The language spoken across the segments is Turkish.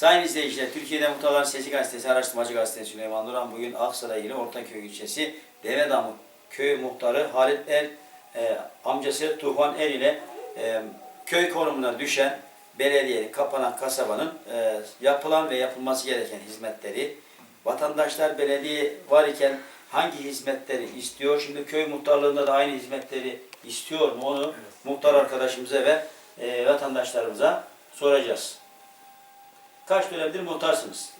Sayın izleyiciler, Türkiye'de Muhtarların Sesi Gazetesi, Araştırmacı Gazetesi Süleyman Duran bugün Aksaray ili Ortaköy ilçesi Devedamı köy muhtarı Halit Er, e, amcası Tufan Er ile e, köy konumuna düşen belediye, kapanan kasabanın e, yapılan ve yapılması gereken hizmetleri, vatandaşlar belediye var iken hangi hizmetleri istiyor? Şimdi köy muhtarlığında da aynı hizmetleri istiyor mu? Onu muhtar arkadaşımıza ve e, vatandaşlarımıza soracağız. Kaç dönemdir muhtarsınız?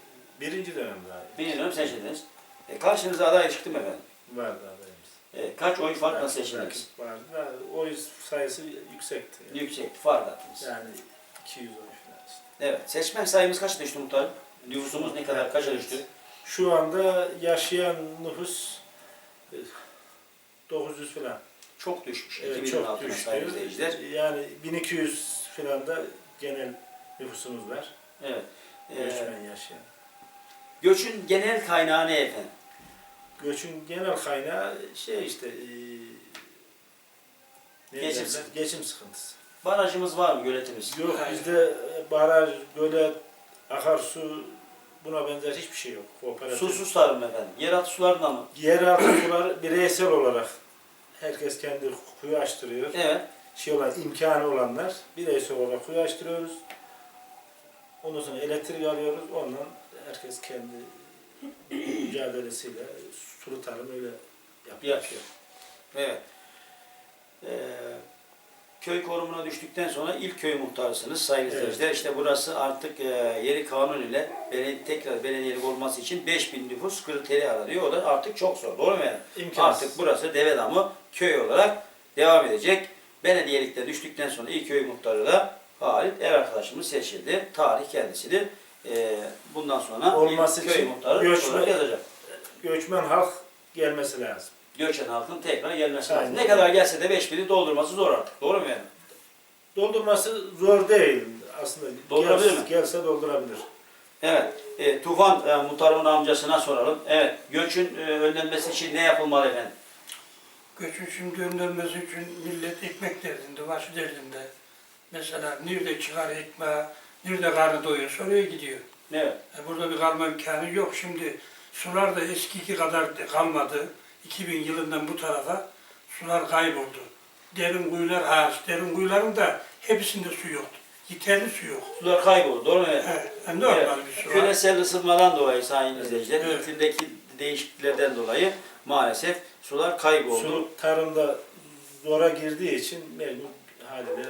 Birinci dönemde abi. Bir dönem seçildiniz. E, karşınıza aday çıktı mı efendim? Vardı adayımız. E, kaç oy farkla seçildiniz? Vardı. Vardı. Oy sayısı yüksekti. Yani, Yüksekti, fark attınız. yani 200 oy falan işte. Evet, seçmen sayımız kaç düştü muhtarım? Nüfusumuz ne kadar, kaça düştü? Şu anda yaşayan nüfus e, 900 falan. Çok düşmüş. Evet, 2000'in çok altına düştü. sayın izleyiciler. Yani 1200 falan da genel nüfusumuz var. Evet. E, Göçmen yaşayan. göçün genel kaynağı ne efendim? Göçün genel kaynağı şey işte e, ne Geçim derler? sıkıntısı. Geçim sıkıntısı. Barajımız var mı, göletimiz? Yok bizde baraj, gölet, akarsu buna benzer hiçbir şey yok. Kooperatif. Susuz tarım efendim. Yeraltı sularında mı? Yeraltı sular bireysel olarak herkes kendi kuyu açtırıyor. Evet. Şey olan imkanı olanlar bireysel olarak kuyu açtırıyoruz. Ondan sonra elektrik alıyoruz. Ondan herkes kendi mücadelesiyle sulu tarım öyle yapıyor. Yapıyor. Evet. Ee, köy konumuna düştükten sonra ilk köy muhtarısınız sayın Evet. İşte burası artık e, yeni kanun ile belediye, tekrar belediyelik olması için 5000 nüfus kriteri aranıyor. O da artık çok zor. Doğru mu yani? İmkansız. Artık burası Devedamı köy olarak devam edecek. Belediyelikte düştükten sonra ilk köy muhtarı da Halit Er arkadaşımız seçildi. Tarih kendisidir. Ee, bundan sonra Olması köy için muhtarı göçmen- olarak yazacak. Göçmen halk gelmesi lazım. Göçen halkın tekrar gelmesi lazım. Aynen. Ne kadar gelse de 5000'i doldurması zor artık. Doğru mu yani? Doldurması zor değil aslında. Doldurabilir Gelse- mi? Gelse doldurabilir. Evet. E, Tufan e, muhtarımın amcasına soralım. Evet. Göçün e, önlenmesi için ne yapılmalı efendim? Göçün şimdi önlenmesi için millet ekmek derdinde, başı derdinde. Mesela nerede çıkar ekmeği, nerede karnı doyuyorsa oraya gidiyor. Evet. E burada bir kalma imkanı yok. Şimdi sular da eskiki kadar kalmadı. 2000 yılından bu tarafa sular kayboldu. Derin kuyular hariç. Derin kuyuların da hepsinde su yoktu. Yeterli su yok. Sular kayboldu. Doğru mu? Evet. Evet, yani normal Evet. bir su var. Küresel ısınmadan dolayı sayın izleyiciler, Evet. iklimdeki değişikliklerden dolayı maalesef sular kayboldu. Su tarımda zora girdiği için mecbur haliyle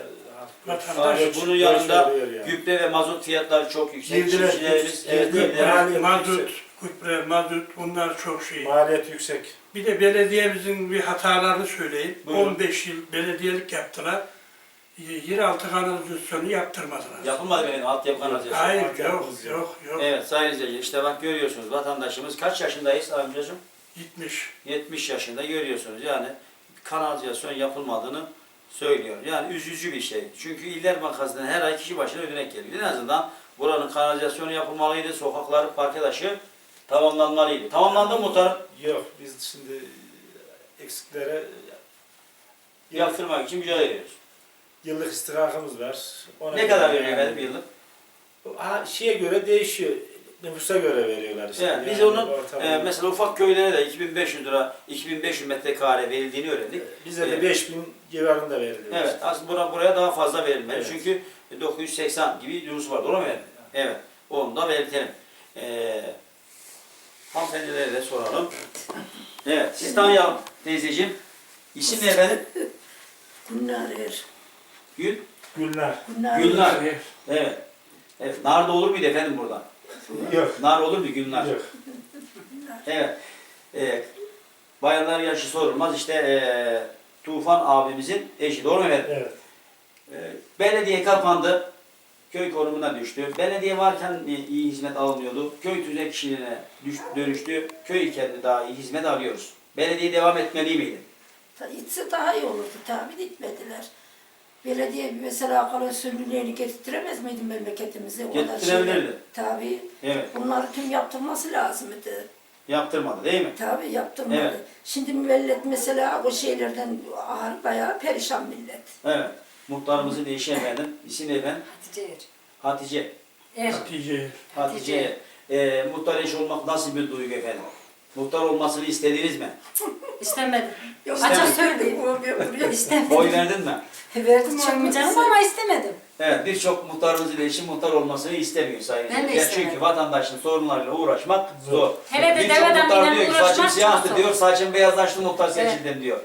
Vatandaş- göç- bunun yanında yani. gübre ve mazot fiyatları çok yüksek. Girdiler, Çiftçilerimiz, evet, girdi. girdiler. Maliyet Mazot, gübre, mazot bunlar çok şey. Maliyet yüksek. Bir de belediyemizin bir hatalarını söyleyeyim. Buyurun. 15 yıl belediyelik yaptılar. Yeraltı kanalizasyonu yaptırmadılar. Yapılmadı benim altyapı kanalizasyonu. Hayır Altyapı yok yok. yok. Evet sayın izleyiciler işte bak görüyorsunuz vatandaşımız kaç yaşındayız amcacığım? Gitmiş. 70 yaşında görüyorsunuz yani kanalizasyon yapılmadığını söylüyor. Yani üzücü bir şey. Çünkü iller bankasından her ay kişi başına ödenek geliyor. En azından buranın kanalizasyonu yapılmalıydı. Sokakları, parke taşı tamamlanmalıydı. Tamamlandı mı muhtarım? Yok biz şimdi eksiklere Yaptırmak için mücadele ediyoruz. yıllık istihakımız var. Ona Ne kadar veriyor efendim yıllık? Ha, şeye göre değişiyor. Nüfusa göre veriyorlar işte. Evet, biz Yani onun e, mesela ufak köylere de 2500 lira, 2500 metrekare verildiğini öğrendik. bize de Evet. 5000 civarında veriliyor. Evet, aslında bura, buraya daha fazla verilmeli. Evet. Çünkü 980 gibi nüfus var, doğru mu efendim? Evet, onu da belirtelim. Ee, hanımefendilere de soralım. Evet, siz tanıyalım teyzeciğim. İsim ne efendim? Günler er. Gül. Gülnar. Günler Gülnar. Evet. Evet. Evet, nar da olur muydu efendim burada? Yok. Nar olur mu Gülnar? Yok. Evet. Ee, bayanlar yaşı sorulmaz. İşte ee, Tufan abimizin eşi, doğru mu efendim? Evet. Ee, Belediye kapandı. Köy konumuna düştü. Belediye varken iyi iyi hizmet alınıyordu. Köy tüzek kişiliğine düş- dönüştü. Köy iken de daha iyi hizmet alıyoruz. Belediye devam etmeli miydi? Gitse daha iyi olurdu tabi gitmediler. Belediye mesela kalan sömürülerini getirtiremez miydi memleketimize? O kadar Getirebilirdi. şeyler. Tabi. Evet. Bunları tüm yaptırması lazımdı. Yaptırmadı değil mi? Tabi yaptırmadı. Evet. Şimdi millet mesela o şeylerden ağır bayağı perişan millet. Evet. Muhtarımızın eşi efendim. İsim ne efendim? Hatice Er. Hatice. Er. Hatice. Hatice'ye. E, muhtar eş olmak nasıl bir duygu efendim? Muhtar olmasını istediniz mi? İstemedim. Yok, Açık ben söyleyeyim. söyleyeyim. Oy İstemedim. verdin mi? Verdim canım ama istemedim. Evet, birçok muhtarımız ile eşi muhtar olmasını istemiyor sayın Ben de izleyiciler. istemedim. Çünkü vatandaşın sorunlarıyla uğraşmak zor. Hele de Birçok deveden muhtar binen diyor ki uğraşmak saçım çok siyahtı zor. diyor, saçım beyazlaştı muhtar seçildim diyor.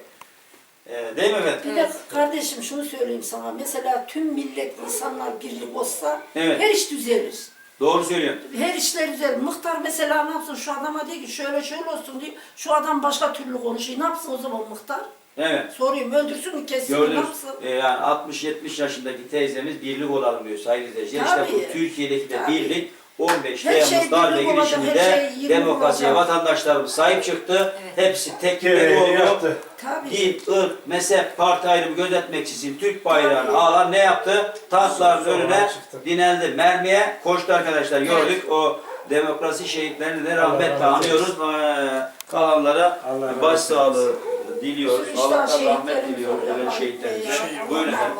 Ee, değil mi efendim? Bir de kardeşim şunu söyleyeyim sana. Mesela tüm millet insanlar birlik olsa Evet. her iş düzelir. Doğru söylüyorsun. Her işler düzelir. Muhtar mesela ne yapsın? Şu adama diyor ki şöyle şöyle olsun diyor. Şu adam başka türlü konuşuyor. Ne yapsın o zaman muhtar? Evet. Sorayım öldürsün mü kessin mi? Ne Gördünüz. yapsın? Ee, yani 60-70 yaşındaki teyzemiz birlik olalım diyor sayın izleyiciler. İşte bu Tabii. Türkiye'deki de Tabii. birlik 15 Her Temmuz şey darbe her şey demokrasiye olacak. vatandaşlarımız sahip çıktı. Evet. Hepsi tek yürek Gereğini oldu. yaptı. Tabii. Din, ırk, mezhep, parti ayrımı gözetmeksizin Türk bayrağını Tabii. alan ne yaptı? Sokağa önüne dineldi. Mermiye koştu arkadaşlar. Gördük o demokrasi şehitlerini de rahmetle anıyoruz. Ee, Kalanlara başsağlığı diliyoruz. Allah'tan rahmet diliyoruz. Evet, şehitlerimize. Buyurun efendim.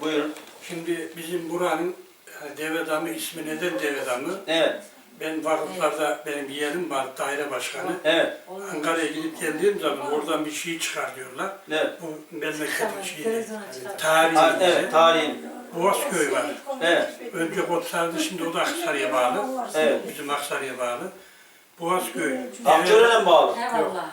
Buyurun. şimdi bizim buranın yani deve damı ismi neden deve damı? Evet. Ben vakıflarda benim yeğenim var daire başkanı. Evet. Ankara'ya gidip geldiğim zaman oradan bir şey çıkar diyorlar. Evet. Bu memleketin şeyi. Tarihi. Ha, evet. Tarihin. Boğazköy var. Evet. Önce Kotsar'dı şimdi o da Aksaray'a bağlı. Evet. Bizim Aksaray'a bağlı. Boğazköy. Akçören'e bağlı? Eyvallah.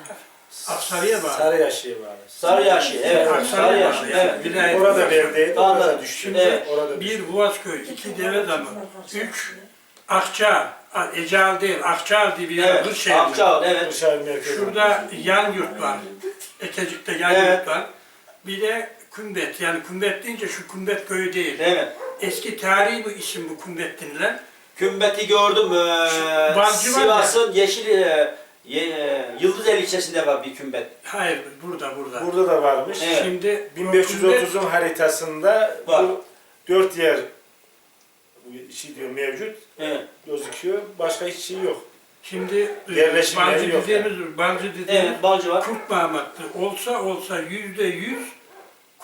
Aksaray'a bağlı. Sarıyaşı'ya bağlı. Sarıyaşı. Evet. Aksaray'a Sarıyaşı. bağlı. Yani Evet. Orada verdiydi, Anladım. orada düştü. Şimdi Evet. Orada düştü. bir Boğazköy, iki Devedamı, üç Akça, Ecal değil, Akçaal diye bir yer, Evet. Akçaal. Evet. Dışarı. Şurada yan yurt var. Ekecik'te yan Evet. yurt var. Bir de Kümbet. Yani Kümbet deyince şu Kümbet köyü değil. Evet. Eski tarihi bu isim bu Kümbet denilen. Kümbeti gördüm. Ee, Balcı var Sivas'ın Yeşil e, ye, e, Yıldızeli ilçesinde var bir kümbet. Hayır burada burada. Burada da varmış. Evet. Şimdi o 1530'un haritasında Var. bu dört yer bu şey diyor mevcut Evet. gözüküyor. Başka hiç şey yok. Şimdi Yerleşim Balcı yeri yok dediğimiz, Balcı dediğimiz Evet. Balcı var. Kurt Mahmut'tu. Olsa olsa yüzde yüz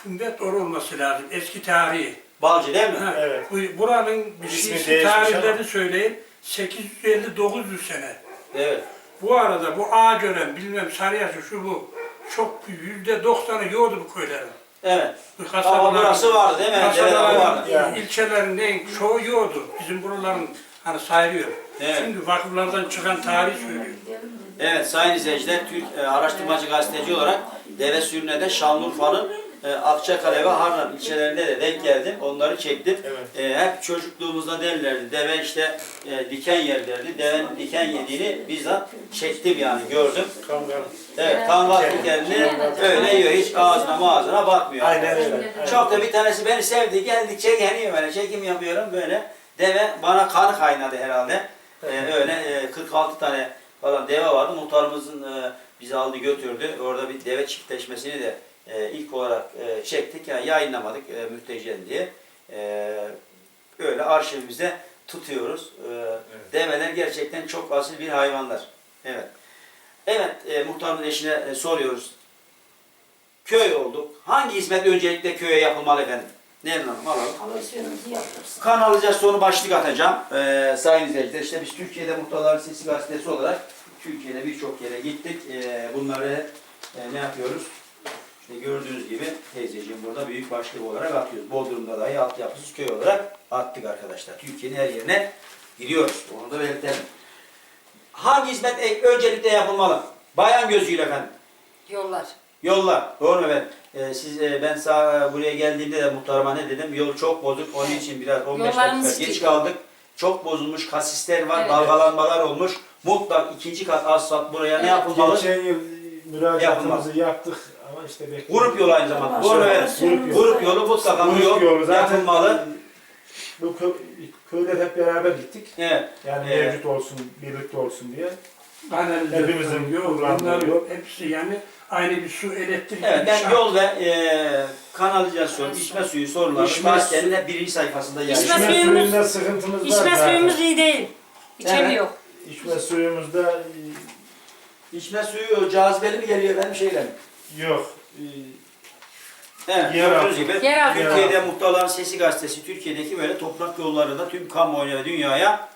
Kümbet or olması lazım. Eski tarihi. Balcı değil mi? Ha, Evet. bu, buranın bir İsmi şeysi değişmiş tarihlerini ama. söyleyeyim. 850-900 sene. Evet. Bu arada bu Ağgören, bilmem Sarıyaşı şu bu. Çok yüzde doksanı yoğdu bu köylerin. Evet. Bu Ama burası vardı değil mi? Kasabaların, vardı. Yani. ilçelerin en çoğu yoğdu. Bizim buraların hani sayılıyor. Evet. Şimdi vakıflardan çıkan tarih söylüyor. Evet sayın izleyiciler, Türk e, araştırmacı gazeteci olarak deve sürüne de Şanlıurfa'nın e, Akçakale ve Harran ilçelerinde de denk geldim. Onları çektim. Evet. E, hep çocukluğumuzda derlerdi. Deve işte e, diken yerlerdi. Devenin diken yediğini bizzat çektim yani gördüm. Kangal. Evet, kangal dikenini öyle yiyor. Hiç ağzına mağazına bakmıyor. Aynen öyle. Çok da bir tanesi beni sevdi. Geldikçe geliyor böyle. Çekim yapıyorum böyle. Deve bana kan kaynadı herhalde. Ee, öyle e, 46 tane falan deve vardı. Muhtarımızın e, bizi aldı götürdü. Orada bir deve çiftleşmesini de e, ilk olarak e, çektik. Yani yayınlamadık e, mühtecen diye. E, öyle arşivimizde tutuyoruz. E, Develer gerçekten çok asil bir hayvanlar. Evet. Evet, e, muhtarımın eşine e, soruyoruz. Köy olduk. Hangi hizmet öncelikle köye yapılmalı efendim? Nermin Hanım alalım. Kanalizasyonu başlık atacağım. Ee, sayın izleyiciler işte biz Türkiye'de Muhtarların Sesi Gazetesi olarak Türkiye'de birçok yere gittik. Ee, bunları e, ne yapıyoruz? İşte gördüğünüz gibi teyzeciğim burada büyük başlık olarak atıyoruz. Bodrum'da dahi altyapısız köy olarak attık arkadaşlar. Türkiye'nin her yerine gidiyoruz. Onu da belirtelim. Hangi hizmet e- öncelikle yapılmalı? Bayan gözüyle efendim. Yollar. Yollar. Doğru mu efendim? Ee, siz e, ben sağ buraya geldiğimde de muhtarıma ne dedim? Yol çok bozuk. Onun için biraz 15 Yollarımız dakika geç kaldık. Çok bozulmuş kasisler var, Evet. dalgalanmalar olmuş. Mutlak ikinci kat asfalt buraya ne yapılmalı? Geçen yıl müracaatımızı yaptık ama işte bekliyoruz. Grup yolu aynı zamanda. Doğru mu efendim? Grup yolu. Grup yolu mutlaka bu Grup yol yolu zaten yapılmalı. Bu kö köyler hep beraber gittik. Evet. Yani Evet. mevcut olsun, birlikte olsun diye. Kanalizasyon, Hepimizin yol, kullandığı bunlar yol. hepsi yani aynı bir su, elektrik. Evet, ben şart. yol ve e, kanalizasyon, içme suyu sorunları İçme gazetenin hep birinci sayfasında yer. İçme İçme suyumuz- suyunda sıkıntımız var. İçme zaten. suyumuz iyi değil. İçemiyor. İçme suyumuzda İçme suyu cazibeli mi geliyor benim şeyle mi? Yok. E, Evet, Yer gördüğünüz altı. gibi Yer altı. Türkiye'de Muhtarların Sesi gazetesi Türkiye'deki böyle toprak yollarında tüm kamuoyuna ve dünyaya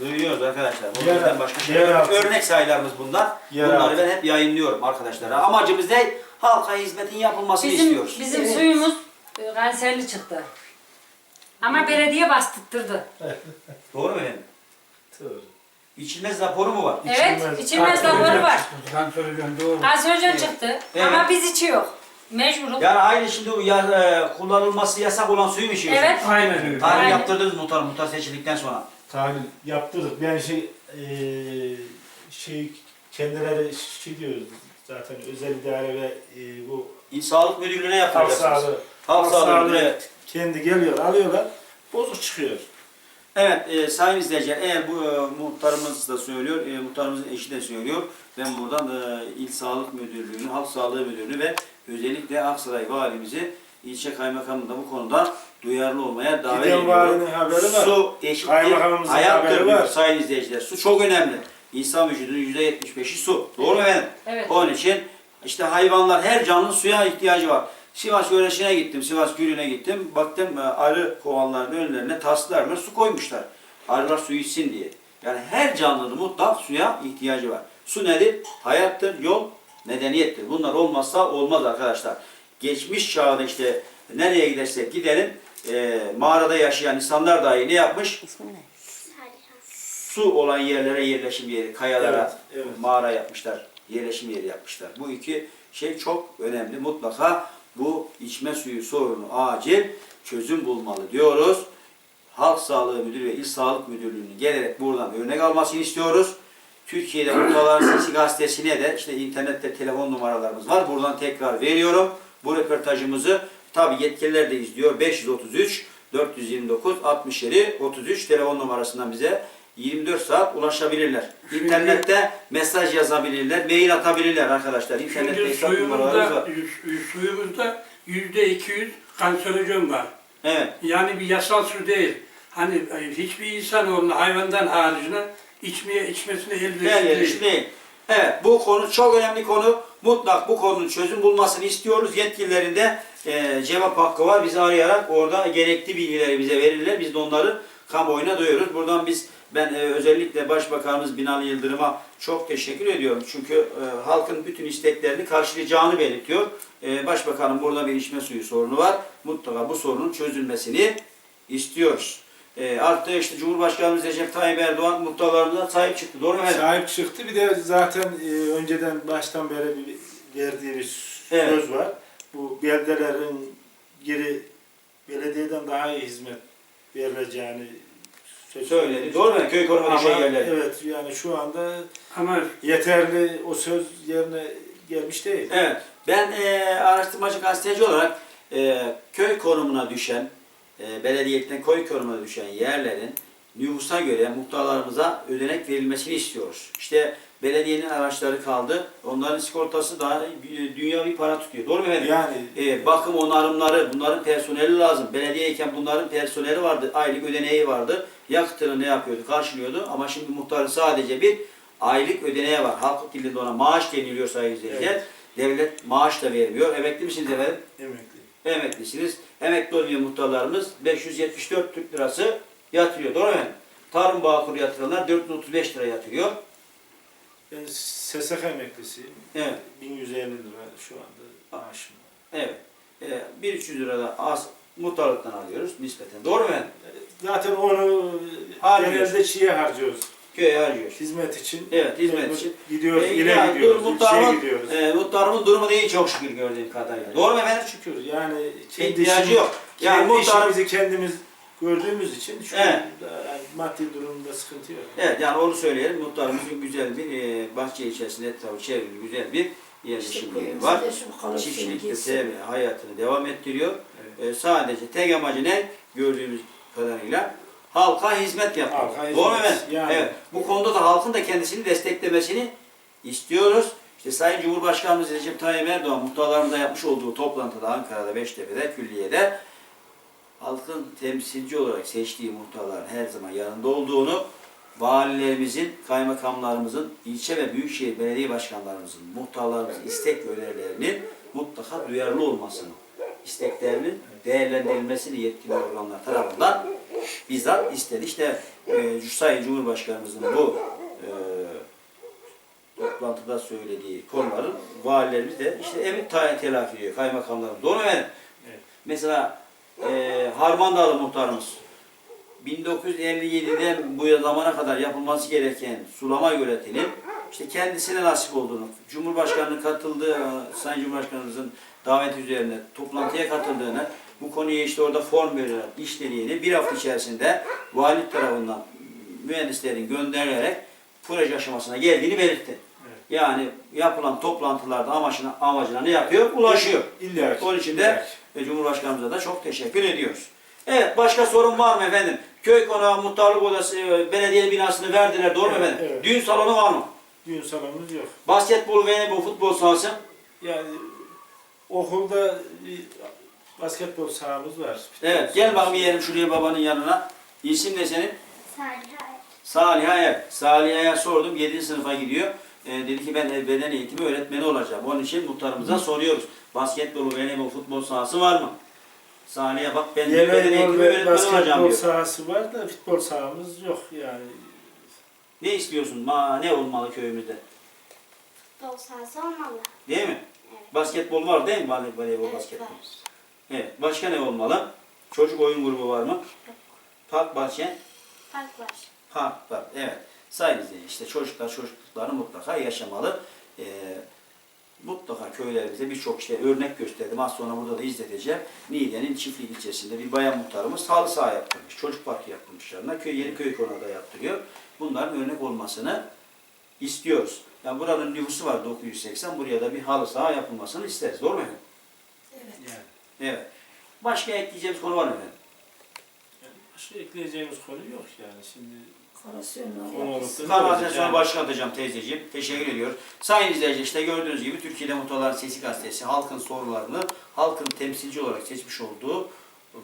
duyuruyoruz arkadaşlar. Yer- Bunlardan başka şey yer yok. altı. Örnek sayılarımız bunlar. Yer Bunları altı. ben hep yayınlıyorum arkadaşlara. Amacımız ne? Halka hizmetin yapılmasını Bizim, istiyoruz. bizim Evet. suyumuz e, kanserli çıktı. Ama belediye bastırttırdı. Doğru mu efendim? Doğru. İçilmez raporu mu var? Evet, İçilmez. raporu var. Kanserojen doğru. Kanserojen Evet. çıktı. Evet. Ama biz içiyor. Mecburuz. Yani aynı şimdi o ya, e, kullanılması yasak olan suyu mu içiyorsunuz? Evet. Aynen öyle. Tahlil Aynen. yaptırdınız muhtar, muhtar seçildikten sonra. Tahlil yaptırdık. Ben şey eee şey kendileri şey diyoruz zaten özel idare ve eee, bu İl Sağlık Müdürlüğü'ne halk yaptıracaksınız. sağlığı Halk Sağlığı kendi geliyor alıyorlar bozuk çıkıyor. Evet e, sayın izleyiciler eğer bu e, muhtarımız da söylüyor, e, muhtarımızın eşi de söylüyor. Ben buradan e, İl Sağlık Müdürlüğü'nü, Halk Sağlığı Müdürlüğü ve özellikle Aksaray Valimizi, ilçe kaymakamını da bu konuda duyarlı olmaya davet Giden ediyorum. valinin haberi var. Su eşittir, Kaymakamımızın hayattır haberi diyor var. sayın izleyiciler. Su çok önemli. İnsan vücudunun %75'i su. Doğru mu efendim? Evet. Onun için işte hayvanlar, her canlı suya ihtiyacı var. Sivas yöresine gittim, Sivas Gölü'ne gittim. Baktım e, arı kovanlarının önlerine taslarla su koymuşlar. Arılar su içsin diye. Yani her canlının mutlak suya ihtiyacı var. Su nedir? Hayattır, yol, medeniyettir. Bunlar olmazsa olmaz arkadaşlar. Geçmiş çağda işte nereye gidersek gidelim e, mağarada yaşayan insanlar dahi ne yapmış? Su olan yerlere yerleşim yeri, kayalara, Evet, evet. mağara yapmışlar, yerleşim yeri yapmışlar. Bu iki şey çok önemli. Mutlaka bu içme suyu sorunu acil çözüm bulmalı diyoruz. Halk Sağlığı Müdürü ve İl Sağlık Müdürlüğü'nün gelerek buradan örnek almasını istiyoruz. Türkiye'de Muhtarların Sesi gazetesine de işte internette telefon numaralarımız var. Buradan tekrar veriyorum. Bu röportajımızı tabi yetkililer de izliyor. 533 429 67 33 telefon numarasından bize 24 saat ulaşabilirler. İnternette mesaj yazabilirler, mail atabilirler arkadaşlar. İnternette Şimdi hesap numaralarımız suyumuzda, var. yu- suyumuzda yüzde 200 kanserojen var. Evet. Yani bir yasal su değil. Hani e, hiçbir insanoğlunun hayvandan haricinde içmeye içmesine elverişli Her değil. değil. Evet bu konu çok önemli konu. Mutlak bu konunun çözüm bulmasını istiyoruz. Yetkililerin de e, cevap hakkı var. Bizi arayarak orada gerekli bilgileri bize verirler. Biz de onları kamuoyuna duyuyoruz. Buradan biz ben e, özellikle Başbakanımız Binali Yıldırım'a çok teşekkür ediyorum. Çünkü e, halkın bütün isteklerini karşılayacağını belirtiyor. E, Başbakanın burada bir içme suyu sorunu var. Mutlaka bu sorunun çözülmesini istiyoruz. E, artı işte Cumhurbaşkanımız Recep Tayyip Erdoğan muhtarlarına sahip çıktı. Doğru mu efendim? Sahip çıktı bir de zaten e, önceden baştan beri bir verdiği bir Evet. söz var. Bu beldelerin geri belediyeden daha iyi hizmet verileceğini söz Söyledi. Doğru mu? Köy koruma yerleri. evet yani şu anda Ama yeterli o söz yerine gelmiş değil. Evet. Ben e, araştırmacı gazeteci olarak e, köy konumuna düşen, e, belediyelikten köy konumuna düşen yerlerin nüfusa göre muhtarlarımıza ödenek verilmesini istiyoruz. İşte belediyenin araçları kaldı. Onların sigortası daha dünya bir para tutuyor. Doğru mu efendim? Yani E, bakım onarımları, bunların personeli lazım. Belediyeyken bunların personeli vardı, aylık ödeneği vardı. Yakıtını ne yapıyordu, karşılıyordu. Ama şimdi muhtarın sadece bir aylık ödeneği var. Halk dilinde ona maaş deniliyor sayın izleyiciler. Evet. Devlet maaş da vermiyor. Emekli misiniz efendim? emekli. Emeklisiniz. Emekli olmayan muhtarlarımız 574 Türk lirası yatırıyor. Doğru mu? Tarım Bağkur yatıranlar 435 lira yatırıyor. Ben SSK emeklisiyim. Evet. 1150 lira şu anda maaşım. Evet. E, 1300 lira da az muhtarlıktan alıyoruz nispeten. Doğru mu? Zaten onu Harcıyoruz. genelde çiğe harcıyoruz. Köye harcıyoruz. Hizmet için. Evet, hizmet için. Gidiyoruz, E, ile yani gidiyoruz, muhtarımın, gidiyoruz. e, muhtarımın durumu değil çok şükür gördüğüm kadarıyla. Doğru mu efendim? Şükür yani kendi İhtiyacı yok. Yani kendi muhtar, işimizi kendimiz gördüğümüz için şu Evet. anda yani maddi durumda sıkıntı yok. evet yani onu söyleyelim. Muhtarımızın güzel bir e, bahçe içerisinde etrafı çevrili güzel bir İşte yerleşim yeri köyümüzde var. Çiftçilikte sevme hayatını devam ettiriyor. Evet. E, sadece tek amacı ne? Gördüğümüz kadarıyla halka hizmet yapmak. Halka Doğru mu hizmet. Yani. Evet. Bu konuda da halkın da kendisini desteklemesini istiyoruz. İşte Sayın Cumhurbaşkanımız Recep Tayyip Erdoğan muhtarlarımızla yapmış olduğu toplantıda Ankara'da Beştepe'de külliyede halkın temsilci olarak seçtiği muhtarların her zaman yanında olduğunu valilerimizin, kaymakamlarımızın, ilçe ve büyükşehir belediye başkanlarımızın, muhtarlarımızın istek ve önerilerinin mutlaka duyarlı olmasını isteklerinin değerlendirilmesini yetkili organlar tarafından bizzat istedi. İşte e, Sayın Cumhurbaşkanımızın bu e, toplantıda söylediği konuların valilerimiz de işte emin tayin telafi ediyor kaymakamlarım. Doğru mu? Evet. Mesela e, Harmandalı muhtarımız 1957'den bu zamana kadar yapılması gereken sulama yönetinin işte kendisine nasip olduğunu, Cumhurbaşkanı'nın katıldığı, Sayın Cumhurbaşkanımızın daveti üzerine toplantıya katıldığını, bu konuya işte orada form verilerek işlediğini bir hafta içerisinde vali tarafından mühendislerin gönderilerek proje aşamasına geldiğini belirtti. Evet. Yani yapılan toplantılarda amacına, amacına ne yapıyor? Ulaşıyor. İlla. Onun için de ki. Ve Cumhurbaşkanımıza da çok teşekkür ediyoruz. Evet, başka sorun var mı efendim? Köy konağı, muhtarlık odası, e, belediye binasını verdiler, doğru mu Evet, efendim? evet. Düğün salonu var mı? Düğün salonumuz yok. Basketbol ve bu futbol sahası? Yani okulda bir basketbol sahamız var. Evet, gel bakalım yiyelim şuraya babanın yanına. İsim ne senin? Salih Saliha'ya. evet. Saliha'ya sordum, 7. sınıfa gidiyor. E, dedi ki ben beden eğitimi öğretmeni olacağım. Onun için muhtarımıza soruyoruz. Basketbol, voleybol, futbol sahası var mı? Salih'e bak ben beden Voleybol eğitimi ve öğretmeni olacağım basketbol diyor. sahası var da futbol sahamız yok yani. Ne istiyorsun? Ma, ne olmalı köyümüzde? futbol sahası olmalı. Değil mi? Evet. Basketbol var değil mi? Vole- Voleybol, Evet, basketbol. var. Evet. Başka ne olmalı? Çocuk oyun grubu var mı? Yok. Park, bahçe, Park var. park var. Evet. Sayın işte çocuklar çocukluklarını mutlaka yaşamalı. Ee, mutlaka köylerimizde birçok işte örnek gösterdim. Az sonra burada da izleteceğim. Niğde'nin Çiftlik ilçesinde bir bayan muhtarımız halı saha yaptırmış. Çocuk parkı yaptırmış yanına. Köy, yeni köy konağı da yaptırıyor. Bunların örnek olmasını istiyoruz. Yani buranın nüfusu var 980. Buraya da bir halı saha yapılmasını isteriz. Doğru mu efendim? Evet. Yani. Evet. Başka ekleyeceğimiz konu var mı efendim? Başka ekleyeceğimiz konu yok yani şimdi. Kanalizasyonu Yani. başlatacağım teyzeciğim. Teşekkür ediyoruz. Sayın izleyiciler işte gördüğünüz gibi Türkiye'de Muhtarların Sesi Gazetesi halkın sorularını halkın temsilci olarak seçmiş olduğu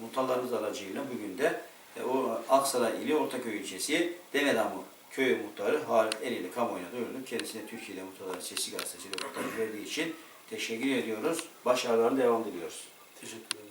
muhtarlarımız aracıyla bugün de e, o Aksaray ili Ortaköy ilçesi Devedamı köy muhtarı Halit Eli'yle kamuoyuna duyurulup kendisine Türkiye'de Muhtarların Sesi Gazetesi röportaj verdiği için teşekkür ediyoruz. Başarılarına devam diliyoruz. Teşekkür ederim.